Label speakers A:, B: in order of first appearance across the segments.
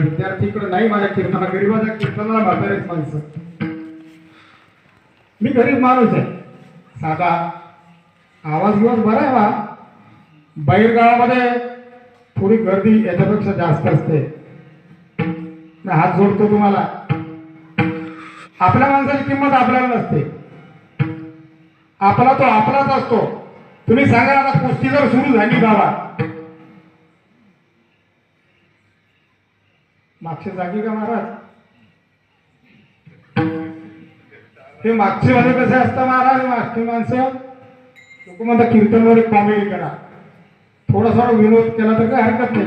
A: विद्यार्थीकडे नाही माझ्या कीर्तना गरीबाच्या कीर्तनाला म्हातारेच माणसं. मी गरीब माणूस आहे. साधा आवाज बिवाज बरा आहे बा. बाहेरगावामध्ये थोडी गर्दी याच्यापेक्षा जास्त असते. मी हात जोडतो तुम्हाला. आपल्या माणसाची किंमत आपल्याला नसते. आपला तो आपलाच असतो. तुम्ही सांगा आता कुस्ती जर सुरू झाली गावात मागच्या जागी का महाराज? हे मागचे मध्ये कसे असतात महाराज मागची माणसं? लोक म्हणतात कीर्तनवर एक कॉमेडी करा. थोडासा विनोद केला तर काय हरकत नाही.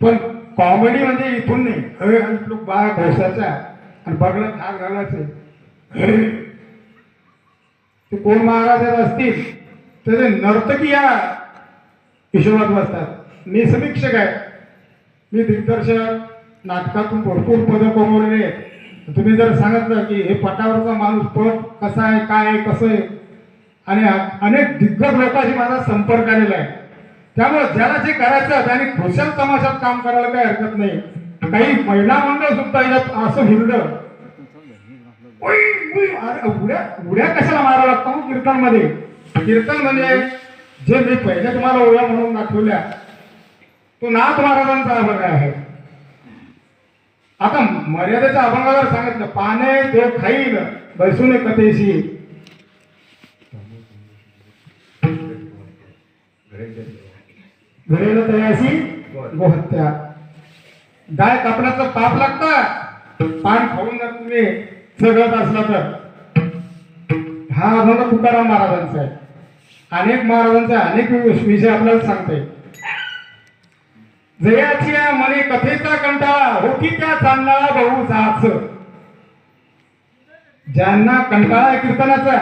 A: पण कॉमेडी म्हणजे इथून नाही. हवे लोक बाया घोसायचा आणि बगळत हात घालायचे. ते कोण महाराज असतील? तर ते नर्तकी या हिशोबात बसतात. मी समीक्षक आहे मी दिग्दर्शक नाटकातून भरपूर पदं कमवलेली आहेत. तुम्ही जर सांगितलं की हे पटावरचा माणूस पट कसा आहे काय आहे कसं आहे? आणि अनेक दिग्गज लोकांशी माझा संपर्क आलेला आहे. त्यामुळे ज्याला जे करायचं त्याने खुशाल तमाशात काम करायला काही हरकत नाही. काही महिला मंडळ सुद्धा याच्यात असं हिरलं अरे उड्या उड्या कशाला मारावं लागतो हो कीर्तनमध्ये कीर्तन म्हणजे जे मी पहिले तुम्हाला उड्या म्हणून दाखवल्या तो नाथ महाराजांचा अभंग आहे. आता मर्यादेच्या अभंगावर सांगितलं पाने ते खाईल बैसून कथेशी. घरेल तयाशी गोहत्या. गाय कापण्याचं पाप लागतं पान खाऊन जर तुम्ही सगळत असला तर. हा अभंग तुकाराम महाराजांचा आहे. अनेक महाराजांचा अनेक विषय आपल्याला सांगते जयाची मने कथेचा कंटाळा होती त्या चांदळा बहु जाच ज्यांना कंटाळा आहे कीर्तनाचा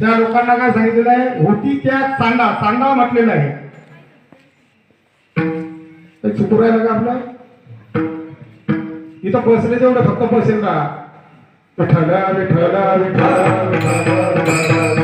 A: त्या लोकांना काय सांगितलेलं आहे? होती त्या चांदा चांदा म्हटलेला आहे. चुकू राहिला का आपला? इथं बसले तेवढं फक्त बसेल का विठ्ठल विठ्ठल विठ्ठल.